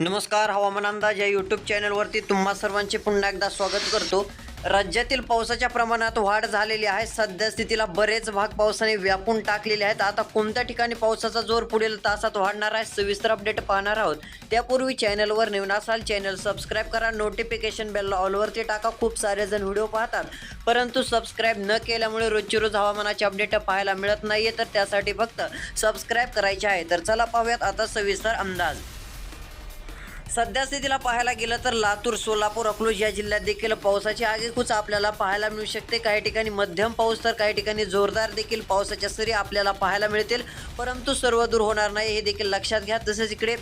नमस्कार हवामान अंदाज या यूट्यूब चॅनलवरती तुम्हा सर्वांचे पुन्हा एकदा स्वागत करतो. राज्यातील पावसाच्या प्रमाणात वाढ झालेली आहे. सध्या स्थितीला बरेच भाग पावसाने व्यापून टाकलेले आहेत. आता कोणत्या ठिकाणी पावसाचा जोर पुढील तासात वाढणार आहे सविस्तर अपडेट पाहणार आहोत. त्यापूर्वी चॅनलवर नवीन असाल चॅनल सबस्क्राईब करा. नोटिफिकेशन बेल ऑलवरती टाका. खूप सारे जण व्हिडिओ पाहतात. परंतु सबस्क्राईब न केल्यामुळे रोजची रोज हवामानाचे अपडेट पाहायला मिळत नाहीये. तर त्यासाठी फक्त सबस्क्राईब करायचे आहे. तर चला पाहूयात आता सविस्तर अंदाज. सध्या स्थितीला पाहायला गेलं तर लातूर सोलापूर अकलूज या जिल्ह्यात देखील पावसाची आगेकूच आपल्याला पाहायला मिळू शकते. काही ठिकाणी मध्यम पाऊस तर काही ठिकाणी जोरदार देखील पावसाच्या सरी आपल्याला पाहायला मिळतील. परंतु सर्व दूर होणार नाही हे देखील लक्षात घ्या. तसेच इकडे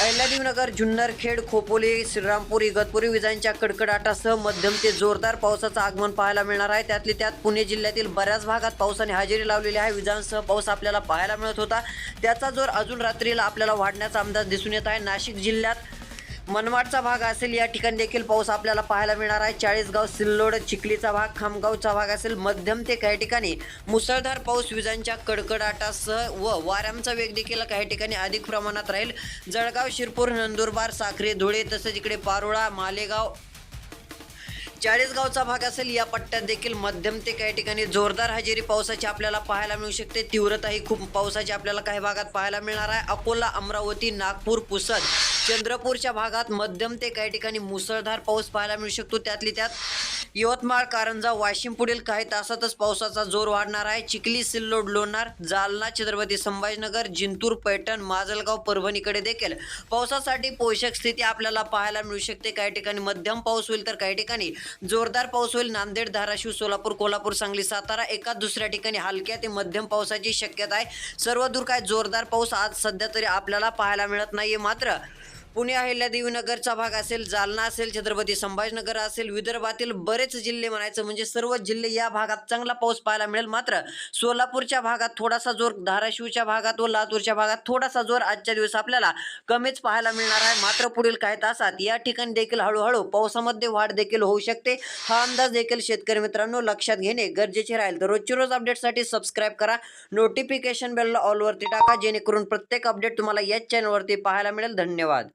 अहिल्यादेवीनगर जुन्नर खेड खोपोली श्रीरामपूर इगतपुरी विजांच्या कडकडाटासह मध्यम ते जोरदार पावसाचं आगमन पाहायला मिळणार आहे. त्यातली त्यात पुणे जिल्ह्यातील बऱ्याच भागात पावसाने हजेरी लावलेली आहे. विजांसह पाऊस आपल्याला पाहायला मिळत होता. त्याचा जोर अजून रात्रीला आपल्याला वाढण्याचा अंदाज दिसून येत आहे. नाशिक जिल्ह्यात मनमाडचा भाग असेल या ठिकाणी देखील पाऊस आपल्याला पाहायला मिळणार आहे. चाळीसगाव सिल्लोड चिखलीचा भाग खामगावचा भाग असेल मध्यम ते काही ठिकाणी. मुसळधार पाऊस विजांच्या कडकडाटासह व वाऱ्यांचा वेग देखील काही ठिकाणी अधिक प्रमाणात राहील. जळगाव शिरपूर नंदुरबार साखरे धुळे तसेच इकडे पारोळा मालेगाव चाळीसगावचा भाग असेल या पट्ट्यात देखील मध्यम ते काही ठिकाणी जोरदार हजेरी पावसाची आपल्याला पाहायला मिळू शकते. तीव्रता ही खूप पावसाची आपल्याला काही भागात पाहायला मिळणार आहे. अकोला अमरावती नागपूर पुसद चंद्रपूरच्या भागात मध्यम ते काही ठिकाणी मुसळधार पाऊस पाहायला मिळू शकतो. त्यातली त्यात यवतमाळ कारंजा वाशिम पुढील काही तासातच पावसाचा जोर वाढणार आहे. चिखली सिल्लोड लोणार जालना छत्रपती संभाजीनगर जिंतूर पैठण माजलगाव परभणीकडे देखील पावसासाठी पोषक स्थिती आपल्याला पाहायला मिळू शकते. काही ठिकाणी मध्यम पाऊस होईल तर काही ठिकाणी जोरदार पाऊस होईल. नांदेड धाराशिव सोलापूर कोल्हापूर सांगली सातारा एका दुसऱ्या ठिकाणी हलक्या ते मध्यम पावसाची शक्यता आहे. सर्व दूर काय जोरदार पाऊस आज सध्या तरी आपल्याला पाहायला मिळत नाहीये. मात्र पुणे अहिल्यादेवीनगरचा भाग असेल जालना असेल छत्रपती संभाजीनगर असेल विदर्भातील बरेच जिल्हे म्हणायचं म्हणजे सर्व जिल्हे या भागात चांगला पाऊस पाहायला मिळेल. मात्र सोलापूरच्या भागात थोडासा जोर धाराशिवच्या भागात व लातूरच्या भागात थोडासा जोर आजच्या दिवस आपल्याला कमीच पाहायला मिळणार आहे. मात्र पुढील काही तासात या ठिकाणी देखील हळूहळू पावसामध्ये वाढ देखील होऊ शकते. हा अंदाज देखील शेतकरी मित्रांनो लक्षात घेणे गरजेचे राहील. तर रोजची रोज अपडेटसाठी सबस्क्राईब करा. नोटिफिकेशन बेलला ऑलवरती टाका जेणेकरून प्रत्येक अपडेट तुम्हाला याच चॅनलवरती पाहायला मिळेल. धन्यवाद.